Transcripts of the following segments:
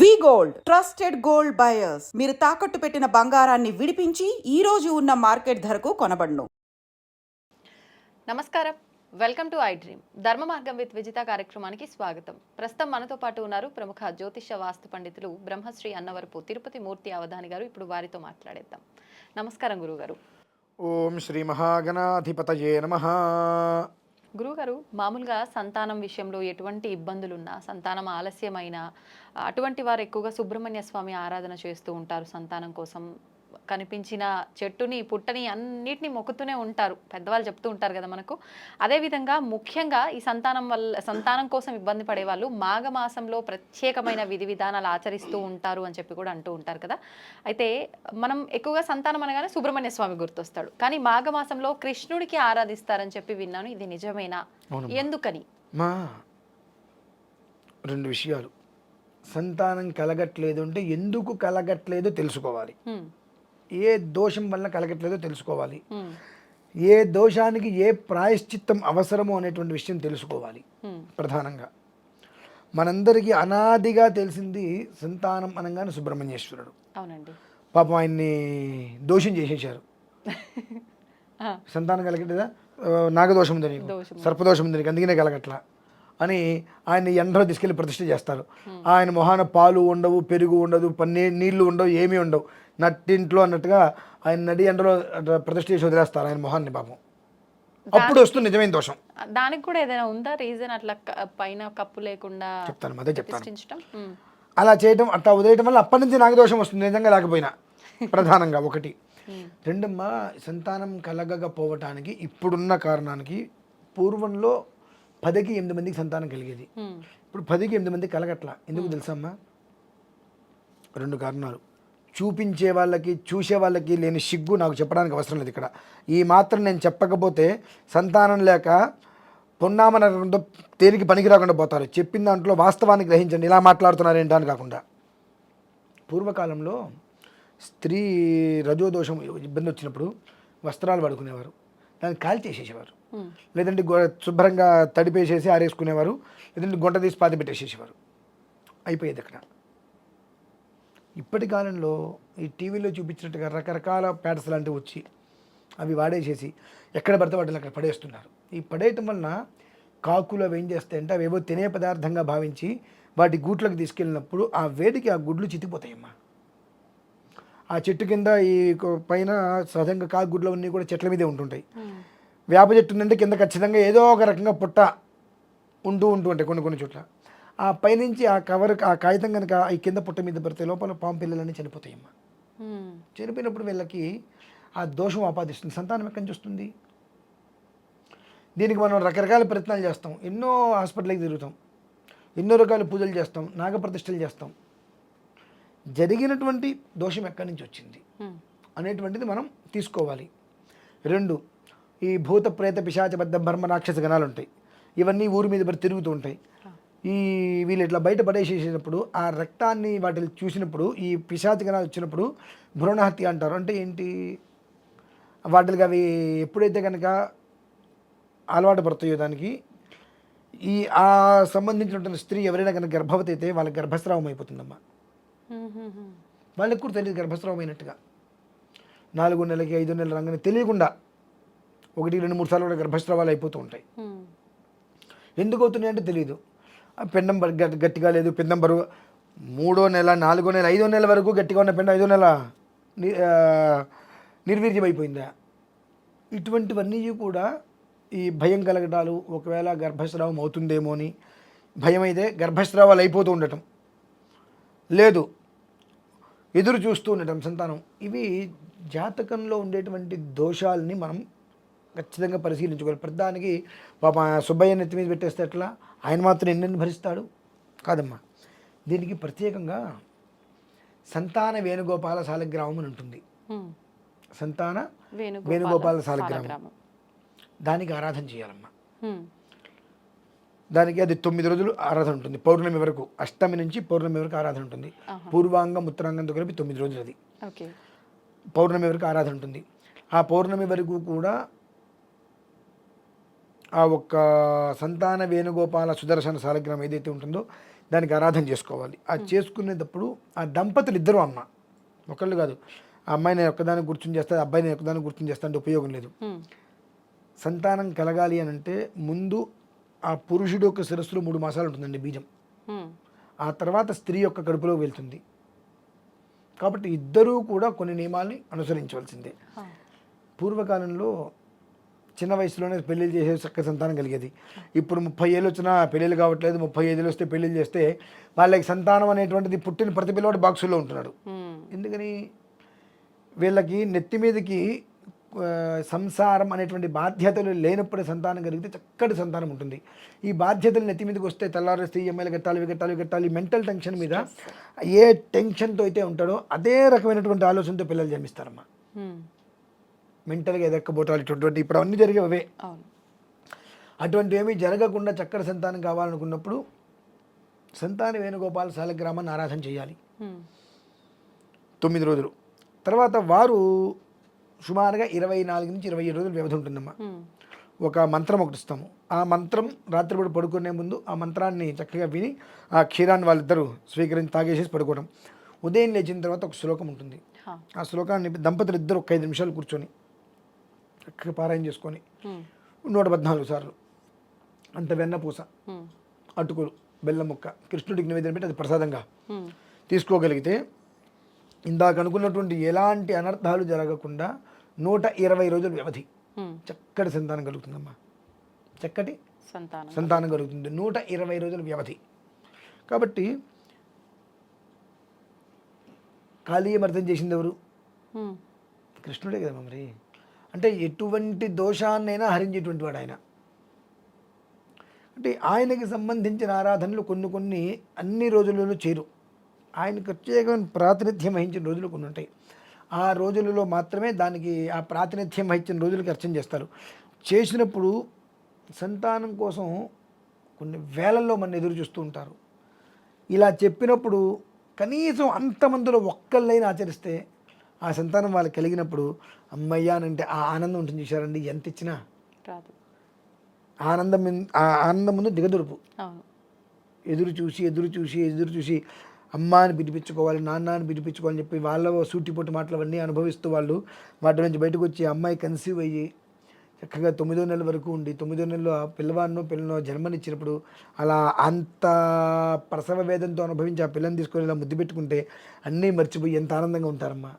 V gold. Trusted gold buyers. మీరు తాకట్టు పెట్టిన బంగారాన్ని విడిపించి ఈ రోజు ఉన్న మార్కెట్ ధరకు కొనబడును. నమస్కారం. Welcome to I dream. ధర్మ మార్గం విత్ విజిత కార్యక్రమానికి స్వాగతం. ప్రస్తుతం మనతో పాటు ఉన్నారు ప్రముఖ జ్యోతిష వాస్తు పండితులు బ్రహ్మశ్రీ అన్నవరపు తిరుపతి మూర్తి అవధాని గారు. ఇప్పుడు వారితో మాట్లాడేద్దాం. నమస్కారం గురుగారు ఓం శ్రీ మహాగణాధిపతయే నమ. గురుగారు మామూలుగా సంతానం విషయంలో ఎటువంటి ఇబ్బందులున్నా సంతానం ఆలస్యమైన అటువంటి వారు ఎక్కువగా సుబ్రహ్మణ్య స్వామి ఆరాధన చేస్తూ ఉంటారు సంతానం కోసం. కనిపించిన చెట్టుని పుట్టని అన్నిటిని మొక్కుతూనే ఉంటారు. పెద్దవాళ్ళు చెప్తూ ఉంటారు కదా మనకు. అదేవిధంగా ముఖ్యంగా ఈ సంతానం వల్ల సంతానం కోసం ఇబ్బంది పడే వాళ్ళు మాఘమాసంలో ప్రత్యేకమైన విధి విధానాలు ఆచరిస్తూ ఉంటారు అని చెప్పి కూడా అంటూ ఉంటారు కదా. అయితే మనం ఎక్కువగా సంతానం అనగానే సుబ్రహ్మణ్య స్వామి గుర్తొస్తాడు. కానీ మాఘమాసంలో కృష్ణుడికి ఆరాధిస్తారని చెప్పి విన్నాను. ఇది నిజమేనా. ఎందుకని? మా రెండు విషయాలు. సంతానం కలగట్లేదు అంటే ఎందుకు కలగట్లేదో తెలుసుకోవాలి. ఏ దోషం వల్ల కలగట్లేదో తెలుసుకోవాలి. ఏ దోషానికి ఏ ప్రాయశ్చిత్తం అవసరమో అనేటువంటి విషయం తెలుసుకోవాలి ప్రధానంగా. మనందరికీ అనాదిగా తెలిసింది సంతానం అనగానే సుబ్రహ్మణ్యేశ్వరుడు. అవునండి. పాపం ఆయన్ని దోషం చేసేసారు సంతానం కలగట్లేదా? నాగదోషం ఉంది నీకు. దోషం. సర్పదోషం ఉంది నీకు. అందుకనే కలగట్లా అని ఆయన ఎండలో తీసుకెళ్ళి ప్రతిష్ఠ చేస్తారు. ఆయన మొహాన పాలు ఉండవు పెరుగు ఉండదు పన్నీ నీళ్ళు ఉండవు ఏమీ ఉండవు. నట్టింట్లో అన్నట్టుగా ఆయన నడి ఎండలో అట్లా ప్రతిష్ఠ చేసి వదిలేస్తారు ఆయన మొహాన్ని పాపం. అప్పుడు వస్తుంది నిజమైన దోషం. దానికి కూడా ఏదైనా ఉందా రీజన్ అట్లా పైన కప్పు లేకుండా చెప్తాను అదే చెప్తాను. అలా చేయటం అట్లా వదిలేయటం వల్ల అప్పటి నుంచి నాగదోషం వస్తుంది నిజంగా లేకపోయినా. ప్రధానంగా ఒకటి. రెండమ్మా సంతానం కలగకపోవటానికి ఇప్పుడున్న కారణానికి పూర్వంలో పదికి ఎనిమిది మందికి సంతానం కలిగేది. ఇప్పుడు పదికి ఎనిమిది మంది కలగట్లా. ఎందుకు తెలుసమ్మా రెండు కారణాలు. చూపించే వాళ్ళకి చూసే వాళ్ళకి లేని సిగ్గు నాకు చెప్పడానికి అవసరం లేదు ఇక్కడ. ఈ మాత్రం నేను చెప్పకపోతే సంతానం లేక పొన్నామనకుండా తేలికి పనికి రాకుండా పోతారు. చెప్పిన దాంట్లో వాస్తవాన్ని గ్రహించండి. ఇలా మాట్లాడుతున్నారు ఏంటో అని కాకుండా. పూర్వకాలంలో స్త్రీ రజోదోషం ఇబ్బంది వచ్చినప్పుడు వస్త్రాలు పడుకునేవారు. దాన్ని కాల్ చేసేసేవారు. లేదంటే శుభ్రంగా తడిపేసేసి ఆరేసుకునేవారు. లేదంటే గుంట తీసి పాతి పెట్టేసేసేవారు. అయిపోయేది అక్కడ. ఇప్పటి కాలంలో ఈ టీవీలో చూపించినట్టుగా రకరకాల ప్యాడ్స్ లాంటివి వచ్చి అవి వాడేసేసి ఎక్కడ పడితే వాటిని అక్కడ పడేస్తున్నారు. ఈ పడేయటం వలన కాకులు అవి ఏం చేస్తాయంటే అవి ఏవో తినే పదార్థంగా భావించి వాటి గూట్లకు తీసుకెళ్ళినప్పుడు ఆ వేడికి ఆ గుడ్లు చితికిపోతాయమ్మా. ఆ చెట్టు కింద ఈ పైన సహజంగా కాకు గుడ్లు అన్నీ కూడా చెట్ల మీదే ఉంటుంటాయి. వేప చెట్టు ఉందంటే కింద ఖచ్చితంగా ఏదో ఒక రకంగా పుట్ట ఉంటూ ఉంటూ ఉంటాయి కొన్ని కొన్ని చోట్ల. ఆ పైనుంచి ఆ కవర్ ఆ కాగితం కనుక ఈ కింద పుట్ట మీద పడితే లోపల పాము పిల్లలన్నీ చనిపోతాయమ్మా చనిపోయినప్పుడు వీళ్ళకి ఆ దోషం ఆపాదిస్తుంది సంతానం ఎక్కడి నుంచి వస్తుంది? దీనికి మనం రకరకాల ప్రయత్నాలు చేస్తాం. ఎన్నో హాస్పిటల్కి తిరుగుతాం. ఎన్నో రకాల పూజలు చేస్తాం నాగప్రతిష్టలు చేస్తాం. జరిగినటువంటి దోషం ఎక్కడి నుంచి వచ్చింది? అనేటువంటిది మనం తీసుకోవాలి. రెండు ఈ భూత ప్రేత పిశాచబద్ధ బర్మ రాక్షస గణాలు ఉంటాయి ఇవన్నీ ఊరి మీద తిరుగుతూ ఉంటాయి. ఈ వీళ్ళు ఇట్లా బయట పడేసేసినప్పుడు ఆ రక్తాన్ని వాటిని చూసినప్పుడు ఈ పిశాచ గణాలు వచ్చినప్పుడు భ్రూణహత్య అంటారు. అంటే ఏంటి? వాటికి అవి ఎప్పుడైతే కనుక అలవాటు పడతాయో దానికి ఈ ఆ సంబంధించినటువంటి స్త్రీ ఎవరైనా కనుక గర్భవతి అయితే వాళ్ళకి గర్భస్రావం అయిపోతుందమ్మా. వాళ్ళకి కూడా తెలియదు గర్భస్రావం అయినట్టుగా. నాలుగు నెలలకి ఐదు నెలల రంగని తెలియకుండా ఒకటి రెండు మూడు సార్లు కూడా గర్భస్రావాలు అయిపోతూ ఉంటాయి. ఎందుకు అవుతున్నాయి అంటే తెలియదు. పిండం గట్టిగా లేదు పిండం బరువు. మూడో నెల నాలుగో నెల ఐదో నెల వరకు గట్టిగా ఉన్న పిండం ఐదో నెల ని- ఇటువంటివన్నీ కూడా ఈ భయం కలగటాలు ఒకవేళ గర్భస్రావం అవుతుందేమో అని భయం అయితే గర్భస్రావాలు అయిపోతూ ఉండటం. లేదు ఎదురు చూస్తూ ఉండటం సంతానం. ఇవి జాతకంలో ఉండేటువంటి దోషాలని మనం ఖచ్చితంగా పరిశీలించుకోవాలి. ప్రధానికి పాప సుబ్బయ్య నెత్తి మీద పెట్టేస్తే ఎట్లా? ఆయన మాత్రం ఎన్నెన్ని భరిస్తాడు? కాదమ్మా. దీనికి ప్రత్యేకంగా సంతాన వేణుగోపాల సాలగ్రామం అని ఉంటుంది. సంతాన వేణుగోపాల సాలగ్రామం. దానికి ఆరాధన చేయాలమ్మా. దానికి అది తొమ్మిది రోజులు ఆరాధన ఉంటుంది. పౌర్ణమి వరకు అష్టమి నుంచి పౌర్ణమి వరకు ఆరాధన ఉంటుంది. పూర్వాంగం ఉత్తరాంగంతో కలిపి తొమ్మిది రోజులు అది. పౌర్ణమి వరకు ఆరాధన ఉంటుంది. ఆ పౌర్ణమి వరకు కూడా ఆ ఒక్క సంతాన వేణుగోపాల సుదర్శన సాలగ్రామం ఏదైతే ఉంటుందో దానికి ఆరాధన చేసుకోవాలి. ఆ చేసుకునేటప్పుడు ఆ దంపతులు ఇద్దరు అమ్మ. ఒకళ్ళు కాదు. ఆ అమ్మాయి నేను ఒక్కదాన్ని గుర్తుని చేస్తా అబ్బాయి నేను ఒక్కదాన్ని గుర్తుని చేస్తా అంటే ఉపయోగం లేదు. సంతానం కలగాలి అని అంటే ముందు ఆ పురుషుడు యొక్క శిరస్సులో మూడు మాసాలు ఉంటుందండి బీజం. ఆ తర్వాత స్త్రీ యొక్క కడుపులో వెళ్తుంది. కాబట్టి ఇద్దరూ కూడా కొన్ని నియమాల్ని అనుసరించవలసిందే. పూర్వకాలంలో చిన్న వయసులోనే పెళ్ళిళ్ళు చేసే చక్క సంతానం కలిగేది. ఇప్పుడు ముప్పై ఏళ్ళు వచ్చినా పెళ్ళిళ్ళు కావట్లేదు. ముప్పై ఐదులు వస్తే పెళ్ళిళ్ళు చేస్తే వాళ్ళకి సంతానం అనేటువంటిది పుట్టిన ప్రతి పిల్లవాడు బాక్సుల్లో ఉంటున్నాడు. ఎందుకని? వీళ్ళకి నెత్తి మీదకి సంసారం అనేటువంటి బాధ్యతలు లేనప్పుడు సంతానం కలిగితే చక్కటి సంతానం ఉంటుంది. ఈ బాధ్యతలు నెత్తి మీదకి వస్తే తెల్లారేస్తే ఈఎంఐలు కట్టాలి ఇవి కట్టాలి కట్టాలి మెంటల్ టెన్షన్ మీద ఏ టెన్షన్తో అయితే ఉంటాడో అదే రకమైనటువంటి ఆలోచనతో పిల్లలు జన్మిస్తారమ్మా. మెంటల్గా ఎదక్కబోటాలు ఇటువంటి ఇప్పుడు అన్నీ జరిగేవే. అటువంటి ఏమీ జరగకుండా చక్కటి సంతానం కావాలనుకున్నప్పుడు సంతాన వేణుగోపాల శాలగ్రామాన్ని ఆరాధన చేయాలి. తొమ్మిది రోజులు. తర్వాత వారు సుమారుగా ఇరవై నాలుగు నుంచి ఇరవై ఏడు రోజులు వ్యవధి ఉంటుందమ్మా. ఒక మంత్రం ఒకటి ఇస్తాము ఆ మంత్రం రాత్రిపూట పడుకునే ముందు ఆ మంత్రాన్ని చక్కగా విని ఆ క్షీరాన్ని వాళ్ళిద్దరూ స్వీకరించి తాగేసేసి పడుకోవడం. ఉదయం లేచిన తర్వాత ఒక శ్లోకం ఉంటుంది. ఆ శ్లోకాన్ని దంపతులు ఇద్దరు ఒక ఐదు నిమిషాలు కూర్చొని చక్కగా పారాయణ చేసుకొని నూట పద్నాలుగు సార్లు. అంత వెన్నపూస అటుకులు బెల్లం ముక్క కృష్ణుడికి నివేదన పెట్టి అది ప్రసాదంగా తీసుకోగలిగితే ఇందాక అనుకున్నటువంటి ఎలాంటి అనర్థాలు జరగకుండా నూట ఇరవై రోజుల వ్యవధి. చక్కటి సంతానం కలుగుతుందమ్మా. చక్కటి సంతానం సంతానం కలుగుతుంది. నూట ఇరవై రోజుల వ్యవధి. కాబట్టి కాళీయమర్థం చేసింది ఎవరు? కృష్ణుడే కదా మరి. అంటే ఎటువంటి దోషాన్నైనా హరించేటువంటి వాడు ఆయన అంటే ఆయనకి సంబంధించిన ఆరాధనలు కొన్ని కొన్ని అన్ని రోజులలో చేరు. ఆయన ప్రత్యేకమైన ప్రాతినిధ్యం వహించిన రోజులు కొన్ని ఉంటాయి. ఆ రోజులలో మాత్రమే దానికి ఆ ప్రాతినిధ్యం వహించిన రోజులకి అర్చన చేస్తారు. చేసినప్పుడు సంతానం కోసం కొన్ని వేలల్లో మన ఎదురు చూస్తూ ఉంటారు. ఇలా చెప్పినప్పుడు కనీసం అంతమందిలో ఒక్కళ్ళైనా ఆచరిస్తే ఆ సంతానం వాళ్ళకి కలిగినప్పుడు అమ్మయ్య అని అంటే ఆ ఆనందం ఉంటుంది చూసారండి ఎంత ఇచ్చినా. రాదు. ఆనందం ఆ ఆనందం ముందు దిగదురుపు. ఎదురు చూసి ఎదురు చూసి ఎదురు చూసి అమ్మ అని పిలిపించుకోవాలి నాన్న అని పిలిపించుకోవాలని చెప్పి వాళ్ళ సూటిపోటు మాటలు అవన్నీ అనుభవిస్తూ వాళ్ళు వాటి నుంచి బయటకు వచ్చి అమ్మాయి కన్సీవ్ అయ్యి చక్కగా తొమ్మిదో నెల వరకు ఉండి తొమ్మిదో నెలలో ఆ పిల్లవాడినో పిల్లను జన్మనిచ్చినప్పుడు అలా అంత ప్రసవ వేదంతో అనుభవించి ఆ పిల్లని తీసుకొని ఇలా ముద్దు పెట్టుకుంటే అన్నీ మర్చిపోయి ఎంత ఆనందంగా ఉంటారమ్మా.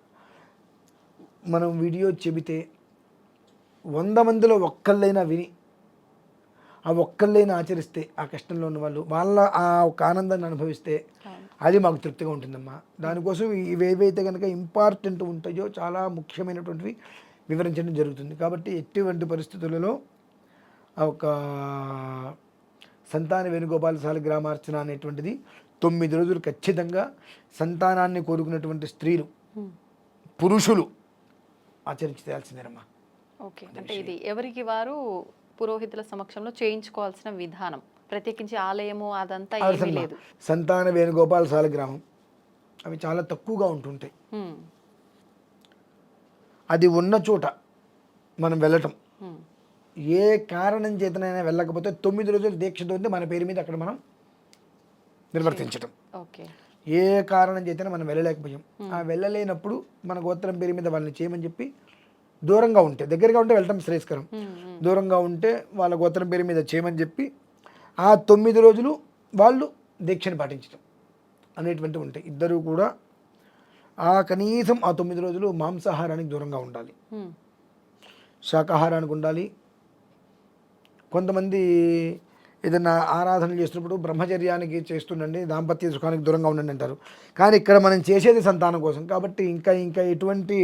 మనం వీడియో చెబితే వంద మందిలో ఒక్కళ్ళైనా విని ఆ ఒక్కళ్ళైనా ఆచరిస్తే ఆ కష్టంలో ఉన్న వాళ్ళు వాళ్ళ ఆ ఒక ఆనందాన్ని అనుభవిస్తే అది మాకు తృప్తిగా ఉంటుందమ్మా. దానికోసం ఇవేవైతే కనుక ఇంపార్టెంట్ ఉంటాయో చాలా ముఖ్యమైనటువంటివి వివరించడం జరుగుతుంది. కాబట్టి ఎటువంటి పరిస్థితులలో ఆ ఒక సంతాన వేణుగోపాల శాలిగ్రామార్చన అనేటువంటిది తొమ్మిది రోజులు ఖచ్చితంగా సంతానాన్ని కోరుకున్నటువంటి స్త్రీలు పురుషులు ఆచరించి చేయాల్సిందేనమ్మా ఓకే అంటే ఇది ఎవరికి వారు పురోహితుల సమక్షంలో చేయించుకోవాల్సిన విధానం. ప్రత్యేకించి ఆలయము అదంతా ఏమీ? లేదు. సంతాన వేణుగోపాల శాలిగ్రామం అవి చాలా తక్కువగా ఉంటుంటాయి. అది ఉన్న చోట మనం వెళ్ళటం. ఏ కారణం చేతనైనా వెళ్ళకపోతే తొమ్మిది రోజులు దీక్షతో మన పేరు మీద అక్కడ మనం నిర్వర్తించటం. ఓకే. ఏ కారణం చేతనే మనం వెళ్ళలేకపోయాం. ఆ వెళ్ళలేనప్పుడు మన గోత్రం పేరు మీద వాళ్ళని చేయమని చెప్పి దూరంగా ఉంటే దగ్గరగా ఉంటే వెళ్ళటం శ్రేయస్కరం. దూరంగా ఉంటే వాళ్ళ గోత్రం పేరు మీద చేయమని చెప్పి ఆ తొమ్మిది రోజులు వాళ్ళు దీక్షను పాటించడం అనేటువంటివి ఉంటాయి. ఇద్దరు కూడా ఆ కనీసం ఆ తొమ్మిది రోజులు మాంసాహారానికి దూరంగా ఉండాలి. శాకాహారానికి ఉండాలి. కొంతమంది ఏదైనా ఆరాధన చేస్తున్నప్పుడు బ్రహ్మచర్యానికి చేస్తుండండి దాంపత్య సుఖానికి దూరంగా ఉండండి అంటారు. కానీ ఇక్కడ మనం చేసేది సంతానం కోసం. కాబట్టి ఇంకా ఇంకా ఎటువంటి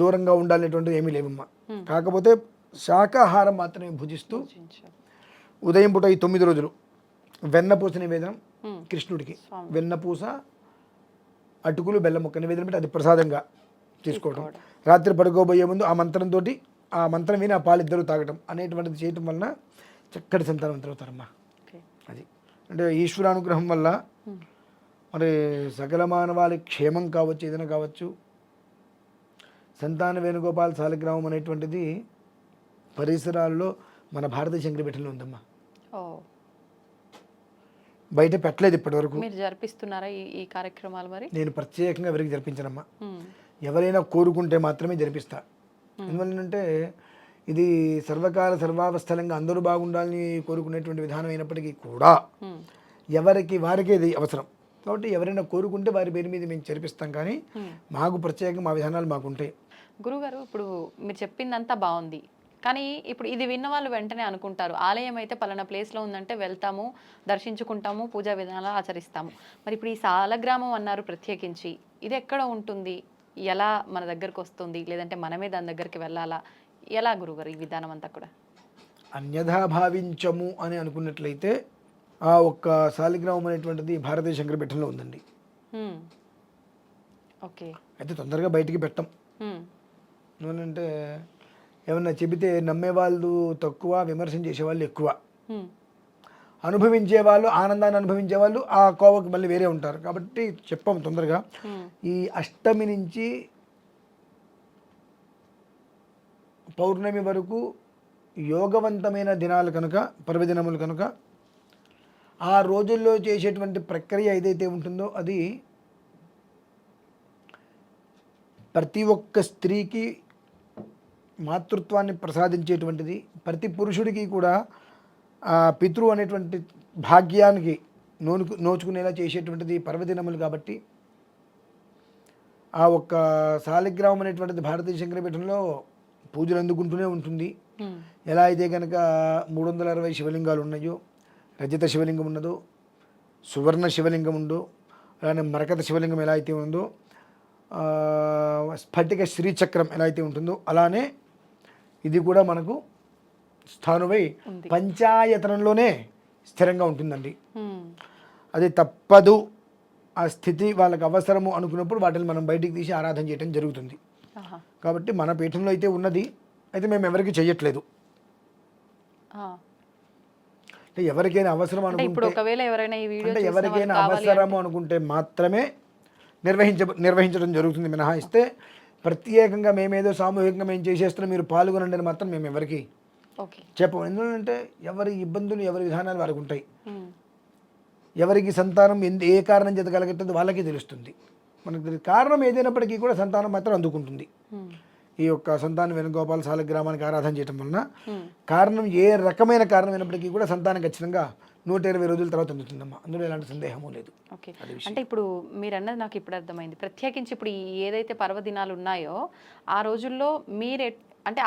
దూరంగా ఉండాలనేటువంటిది ఏమీ లేవమ్మా. కాకపోతే శాకాహారం మాత్రమే భుజిస్తూ. ఉదయం పూట ఈ తొమ్మిది రోజులు వెన్నపూస నివేదనం కృష్ణుడికి. వెన్నపూస అటుకులు బెల్లం ముక్క నివేదన పెట్టి అది ప్రసాదంగా తీసుకోవడం. రాత్రి పడుకోబోయే ముందు ఆ మంత్రంతో ఆ మంత్రం విని ఆ పాలిద్దరూ తాగటం అనేటువంటిది చేయటం వలన చక్కటి సంతానవంతులు అవుతారమ్మా అది. అంటే ఈశ్వరానుగ్రహం వల్ల మరి సకల మానవాళి క్షేమం కావచ్చు ఏదైనా కావచ్చు. సంతాన వేణుగోపాల శాలిగ్రామం అనేటువంటిది పరిసరాల్లో మన భారతదేశం పెట్టిలో ఉందమ్మా. బయట పెట్టలేదు ఇప్పటివరకు మీరు జరిపిస్తున్నారా ఈ ఈ కార్యక్రమాలు మరి? నేను ప్రత్యేకంగా ఎవరికి జరిపించనమ్మా. ఎవరైనా కోరుకుంటే మాత్రమే జరిపిస్తా. ఎందువల్లంటే ఇది సర్వకాల సర్వావస్థలంగా అందరూ బాగుండాలని కోరుకునేటువంటి విధానం అయినప్పటికీ కూడా ఎవరికి వారికే ఇది అవసరం. కాబట్టి ఎవరైనా కోరుకుంటే వారి పేరు మీద మేము జరిపిస్తాం కానీ మాకు ప్రత్యేకంగా మా విధానాలు మాకు ఉంటాయి గురుగారు ఇప్పుడు మీరు చెప్పిందంతా బాగుంది. కానీ ఇప్పుడు ఇది విన్న వాళ్ళు వెంటనే అనుకుంటారు. ఆలయం అయితే పలానా ప్లేస్లో ఉందంటే వెళ్తాము దర్శించుకుంటాము పూజా విధానాలు ఆచరిస్తాము. మరి ఇప్పుడు ఈ సాలగ్రామం అన్నారు ప్రత్యేకించి ఇది ఎక్కడ ఉంటుంది? ఎలా మన దగ్గరకు వస్తుంది? లేదంటే మనమే దాని దగ్గరికి వెళ్ళాలా? ఎలా గురుగారు ఈ విధానం అంతా కూడా అన్యథా భావించము అని అనుకున్నట్లయితే ఆ ఒక్క శాలిగ్రామం అనేటువంటిది భారతీయ శంకరపీఠంలో ఉందండి. ఓకే అయితే తొందరగా బయటికి పెట్టం. ఎందుకంటే ఏమన్నా చెబితే నమ్మేవాళ్ళు తక్కువ విమర్శన చేసేవాళ్ళు ఎక్కువ. అనుభవించే వాళ్ళు ఆనందాన్ని అనుభవించే వాళ్ళు ఆ కోవకు మళ్ళీ వేరే ఉంటారు కాబట్టి చెప్పాము తొందరగా. ఈ అష్టమి నుంచి పౌర్ణమి వరకు యోగవంతమైన దినాలు కనుక పర్వదినములు కనుక ఆ రోజుల్లో చేసేటువంటి ప్రక్రియ ఏదైతే ఉంటుందో అది ప్రతి ఒక్క స్త్రీకి మాతృత్వాన్ని ప్రసాదించేటువంటిది ప్రతి పురుషుడికి కూడా ఆ పితృ అనేటువంటి భాగ్యానికి నోనుకు నోచుకునేలా చేసేటువంటిది పర్వదినములు కాబట్టి ఆ ఒక్క సాలిగ్రామం అనేటువంటిది భారతీయ శంకరపీఠంలో పూజలు అందుకుంటూనే ఉంటుంది. ఎలా అయితే కనుక మూడు వందల అరవై శివలింగాలు ఉన్నాయో రజిత శివలింగం ఉన్నదో సువర్ణ శివలింగం ఉందో అలానే మరకత శివలింగం ఎలా అయితే ఉందో స్ఫటిక శ్రీచక్రం ఎలా అయితే ఉంటుందో అలానే ఇది కూడా మనకు స్థానువై. పంచాయతనంలోనే స్థిరంగా ఉంటుందండి. అది తప్పదు ఆ స్థితి వాళ్ళకి అవసరము అనుకున్నప్పుడు వాటిని మనం బయటికి తీసి ఆరాధన చేయడం జరుగుతుంది. కాబట్టి మన పీఠంలో అయితే ఉన్నది అయితే మేము ఎవరికి చెయ్యట్లేదు. అంటే ఎవరికైనా అవసరం అనుకుంటే ఎవరికైనా అవసరము అనుకుంటే మాత్రమే నిర్వహించ నిర్వహించడం జరుగుతుంది. మినహాయిస్తే ప్రత్యేకంగా మేమేదో సామూహికంగా మేము చేసేస్తున్నాం మీరు పాల్గొనండి అని మాత్రం మేము ఎవరికి ఓకే. చెప్పము. ఎందుకంటే ఎవరి ఇబ్బందులు ఎవరి విధానాలు వారికి ఉంటాయి. ఎవరికి సంతానం ఎందు ఏ కారణం చేత కలగట్లేదు వాళ్ళకే తెలుస్తుంది. మనకు తెలియదు. కారణం ఏదైనప్పటికీ కూడా సంతానం మాత్రం అందుకుంటుంది. ఈ యొక్క సంతాన వేణుగోపాల సాలగ్రామానికి ఆరాధన చేయటం వలన. కారణం ఏ రకమైన కారణం అయినప్పటికీ కూడా సంతానం ఖచ్చితంగా నూట ఇరవై రోజుల తర్వాత అందుతుందమ్మా. అందులో ఎలాంటి సందేహము లేదు. ఓకే. అంటే ఇప్పుడు మీరు అన్నది నాకు ఇప్పుడు అర్థమైంది. ప్రత్యేకించి ఇప్పుడు ఏదైతే పర్వదినాలు ఉన్నాయో ఆ రోజుల్లో మీరు అంటే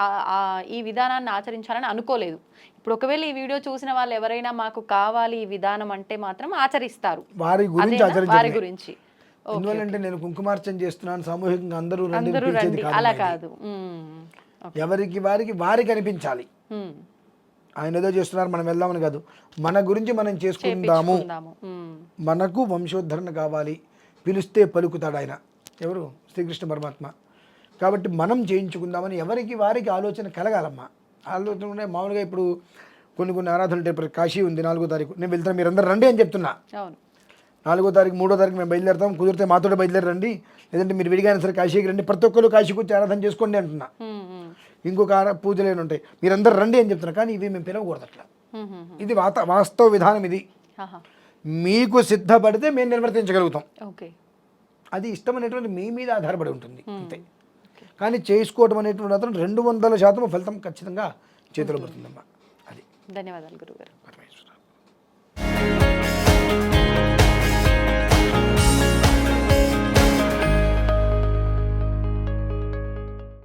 ఈ విధానాన్ని ఆచరించాలని అనుకోలేదు. ఇప్పుడు ఒకవేళ ఈ వీడియో చూసిన వాళ్ళు ఎవరైనా మాకు కావాలి ఈ విధానం అంటే మాత్రం ఆచరిస్తారు. వారి గురించి? వారి ఆచరించాలి ఎందువల్లంటే నేను కుంకుమార్చన చేస్తున్నాను సామూహికంగా అందరూ రండి అలా. కాదు. ఎవరికి వారికి వారికి అనిపించాలి. ఆయన ఏదో చేస్తున్నారు మనం వెళ్దామని కాదు. మన గురించి మనం చేసుకుందాము. మనకు వంశోద్ధరణ కావాలి. పిలిస్తే పలుకుతాడు ఆయన. ఎవరు? శ్రీకృష్ణ పరమాత్మ. కాబట్టి మనం చేయించుకుందామని ఎవరికి వారికి ఆలోచన కలగాలమ్మా. ఆలోచన మామూలుగా ఇప్పుడు కొన్ని కొన్ని ఆరాధనలు కాశీ ఉంది నాలుగో తారీఖు. నేను వెళ్తాను మీరు అందరు రండి అని చెప్తున్నా. నాలుగో తారీఖు మూడో తారీఖు మేము బయలుదేరుతాం. కుదిరితే మాతో బయలుదేరి రండి లేదంటే మీరు విడిగానే సరే కాశీకి రండి. ప్రతి ఒక్కరు కాశీకి వచ్చి ఆరాధన చేసుకోండి అంటున్నా. ఇంకొక పూజలు ఏమి ఉంటాయి? మీరందరూ రండి అని చెప్తున్నా. కానీ ఇవి మేము పిలవకూడదు అట్లా. ఇది వాత వాస్తవ విధానం ఇది. మీకు సిద్ధపడితే మేము నిర్వర్తించగలుగుతాం. అది ఇష్టం అనేటువంటి మీ మీద ఆధారపడి ఉంటుంది. అంతే. కానీ చేసుకోవడం అనేటువంటి మాత్రం రెండు వందల శాతం ఫలితం ఖచ్చితంగా చేతిలో పడుతుందమ్మా. అది. ధన్యవాదాలు గురుగారు